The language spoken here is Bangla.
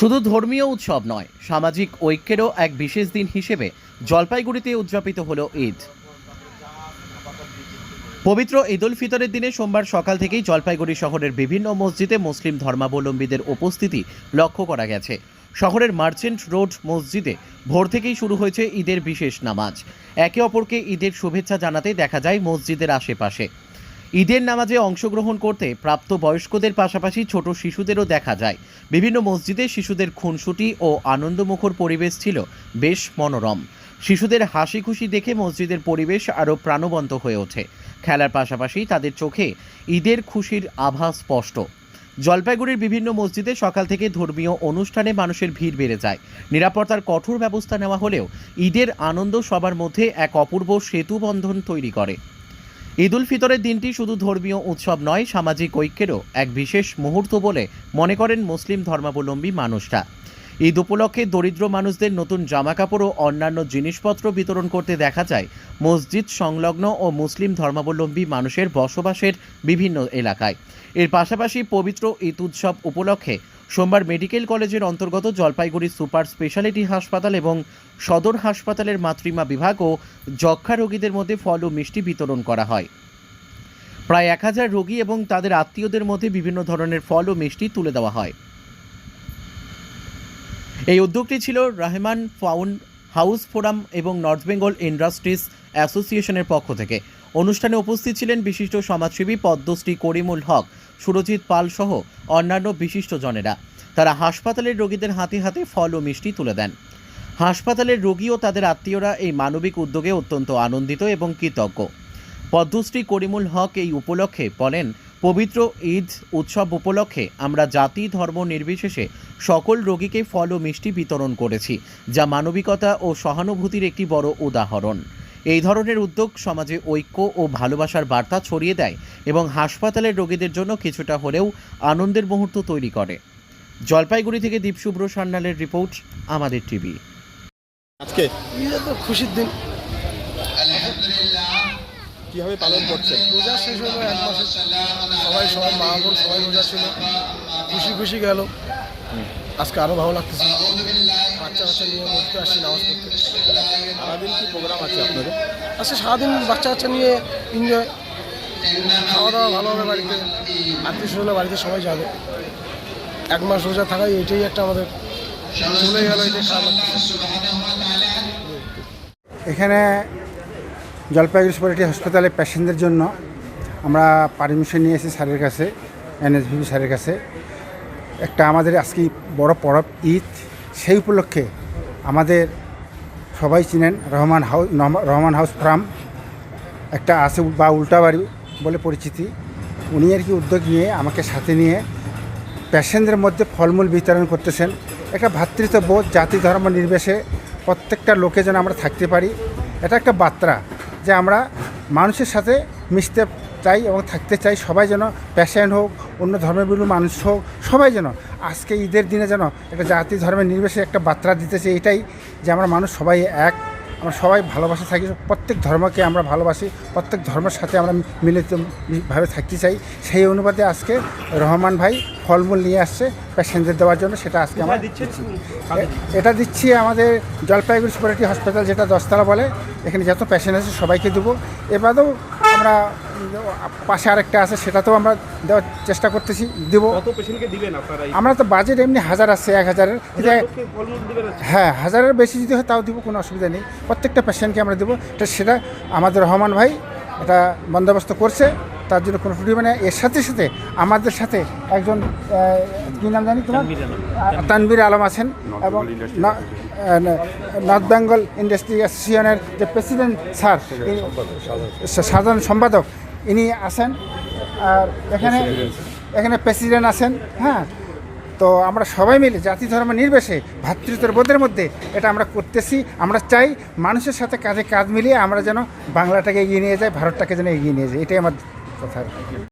শুধু ধর্মীয় উৎসব নয়, সামাজিক ঐক্যেরও এক বিশেষ দিন হিসেবে জলপাইগুড়িতে উদযাপিত হলো ঈদ। পবিত্র ঈদ উল ফিতরের দিনে সোমবার সকাল থেকেই জলপাইগুড়ি শহরের বিভিন্ন মসজিদে মুসলিম ধর্মাবলম্বীদের উপস্থিতি লক্ষ্য করা গেছে। শহরের মার্চেন্ট রোড মসজিদে ভোর থেকেই শুরু হয়েছে ঈদের বিশেষ নামাজ। একে অপরকে ঈদের শুভেচ্ছা জানাতে দেখা যায় মসজিদের আশেপাশে। ঈদের নামাজে অংশগ্রহণ করতে প্রাপ্ত বয়স্কদের পাশাপাশি ছোট শিশুদেরও দেখা যায়। বিভিন্ন মসজিদে শিশুদের খুনসুটি ও আনন্দমুখর পরিবেশ ছিল বেশ মনোরম। শিশুদের হাসি খুশি দেখে মসজিদের পরিবেশ আরও প্রাণবন্ত হয়ে ওঠে। খেলার পাশাপাশি তাদের চোখে ঈদের খুশির আভা স্পষ্ট। জলপাইগুড়ির বিভিন্ন মসজিদে সকাল থেকে ধর্মীয় অনুষ্ঠানে মানুষের ভিড় বেড়ে যায়। নিরাপত্তার কঠোর ব্যবস্থা নেওয়া হলেও ঈদের আনন্দ সবার মধ্যে এক অপূর্ব সেতু বন্ধন তৈরি করে। ঈদ উল ফিতরের দিনটি শুধু ধর্মীয় উৎসব নয়, সামাজিক ঐক্যেরও এক বিশেষ মুহূর্ত বলে মনে করেন মুসলিম ধর্মাবলম্বী মানুষরা। ঈদ উপলক্ষে দরিদ্র মানুষদের নতুন জামাকাপড় ও অন্যান্য জিনিসপত্র বিতরণ করতে দেখা যায় মসজিদ, সংলগ্ন ও মুসলিম ধর্মাবলম্বী মানুষের বসবাসের বিভিন্ন এলাকায়। এর পাশাপাশি পবিত্র ঈদ উৎসব উপলক্ষে সোমবার মেডিকেল কলেজের অন্তর্গত জলপাইগুড়ি সুপার স্পেশালিটি হাসপাতাল এবং সদর হাসপাতালের মাতৃমা বিভাগ ও যক্ষা রোগীদের মধ্যে ফল ও মিষ্টি বিতরণ করা হয়। প্রায় এক হাজার রোগী এবং তাদের আত্মীয়দের মধ্যে বিভিন্ন ধরনের ফল ও মিষ্টি তুলে দেওয়া হয়। এই উদ্যোগটি ছিল রহমান ফাউন্ড হাউস ফোরাম এবং নর্থ বেঙ্গল ইন্ডাস্ট্রিজ অ্যাসোসিয়েশনের পক্ষ থেকে। অনুষ্ঠানে উপস্থিত ছিলেন বিশিষ্ট সমাজসেবী পদ্মশ্রী করিমুল হক, সুরজিৎ পাল সহ অন্যান্য বিশিষ্টজনেরা তারা হাসপাতালের রোগীদের হাতে হাতে ফল ও মিষ্টি তুলে দেন। হাসপাতালের রোগী ও তাদের আত্মীয়রা এই মানবিক উদ্যোগে অত্যন্ত আনন্দিত এবং কৃতজ্ঞ। পদ্মশ্রী করিমুল হক এই উপলক্ষে বলেন, পবিত্র ঈদ উৎসব উপলক্ষে আমরা জাতি, ধর্ম নির্বিশেষে সকল রোগীকে ফল ও মিষ্টি বিতরণ করেছি যা মানবিকতা ও সহানুভূতির একটি বড় উদাহরণ। এই ধরনের উদ্যোগ সমাজে ঐক্য ও ভালোবাসার বার্তা ছড়িয়ে দেয় এবং হাসপাতালের রোগীদের জন্য কিছুটা হলেও আনন্দের মুহূর্ত তৈরি করে। জলপাইগুড়ি থেকে দীপশুভ্র সান্যালের রিপোর্ট আমাদের টিভি। আজকে? খুশির দিন। কীভাবে পালন করছেন? রোজা শেষ হলো এক মাসে সবাই সবাই মা বোন সবাই রোজা ছিল। খুশি খুশি গেল। আজকে আরও ভালো লাগতেছে। বাচ্চা বাচ্চা নিয়ে মসজিদে আসছি নামাজ পড়তে। সারাদিন কি প্রোগ্রাম আছে আপনাদের? আজকে সারাদিন বাচ্চা বাচ্চা নিয়ে এনজয় খাওয়া দাওয়া ভালো হবে বাড়িতে। আত্মীয় স্বজনের বাড়িতে সবাই যাবে। এক মাস রোজা থাকাই এটাই একটা আমাদের চলে গেল এটাই খারাপ এখানে জলপাইগুড়ি সুপারিটি হাসপাতালে পেশেন্টদের জন্য আমরা পারমিশন নিয়ে এসেছি স্যারের কাছে এনএসভিবি স্যারের কাছে। একটা আমাদের আজকে বড় পরব, ঈদ। সেই উপলক্ষে আমাদের সবাই চিনেন Rahman house Rahman house farm. একটা আছে বা উল্টাবাড়ি বলে পরিচিতি। উনি আর কি উদ্যোগ নিয়ে আমাকে সাথে নিয়ে পেশেন্টদের মধ্যে ফলমূল বিতরণ করতেছেন। একটা ভ্রাতৃত্ববোধ জাতি ধর্ম নির্বেশে প্রত্যেকটা লোকে যেন আমরা থাকতে পারি। এটা একটা বার্তা। যে আমরা মানুষের সাথে মিশতে চাই এবং থাকতে চাই, সবাই যেন প্যাশেন্ট হোক, অন্য ধর্মের মানুষ হোক, সবাই যেন আজকে ঈদের দিনে যেন একটা জাতি ধর্মের নির্বিশেষে একটা বার্তা দিতেছে এটাই যে আমরা মানুষ সবাই এক। আমরা সবাই ভালোবাসা থাকি প্রত্যেক ধর্মকে আমরা ভালোবাসি প্রত্যেক ধর্মের সাথে আমরা মিলিতভাবে থাকতে চাই। সেই অনুপাতে আজকে রহমান ভাই ফলমূল নিয়ে আসছে প্যাসেঞ্জার দেওয়ার জন্য সেটা আজকে আমরা এটা দিচ্ছি আমাদের জলপাইগুড়ি সুপারিটি হসপিটাল যেটা দশতলা বলে এখানে যত প্যাসেঞ্জার আছে সবাইকে দেবো। এবারেও আমরা পাশে আরেকটা আছে সেটাতেও আমরা দেওয়ার চেষ্টা করতেছি দেবো। কত পেশেন্টকে দিবেন আপনারা এই আমরা তো বাজেট এমনি হাজার আছে এক হাজারের। আজকে? হ্যাঁ হাজারের বেশি যদি হয় তাও দিব কোনো অসুবিধা নেই। প্রত্যেকটা পেশেন্টকে আমরা দেবো। এটা সেটা আমাদের রহমান ভাই এটা বন্দোবস্ত করছে তার জন্য কোনো ত্রুটি মানে এর সাথে সাথে আমাদের সাথে একজন কি নাম জানি তোমার? আহ, তানভীর আলম আছেন এবং ন- নর্থ বেঙ্গল ইন্ডাস্ট্রি অ্যাসোসিয়েশনের যে প্রেসিডেন্ট স্যার সাধারণ সম্পাদক ইনি আছেন। আর এখানে এখানে প্রেসিডেন্ট আছেন হ্যাঁ? তো আমরা সবাই মিলে জাতি ধর্ম নির্বেশে ভাতৃত্ববোধের বোধের মধ্যে এটা আমরা করতেছি। আমরা চাই মানুষের সাথে কাজে কাজ মিলিয়ে আমরা যেন বাংলাটাকে এগিয়ে নিয়ে যাই ভারতটাকে যেন এগিয়ে নিয়ে যাই। এটাই আমার কথা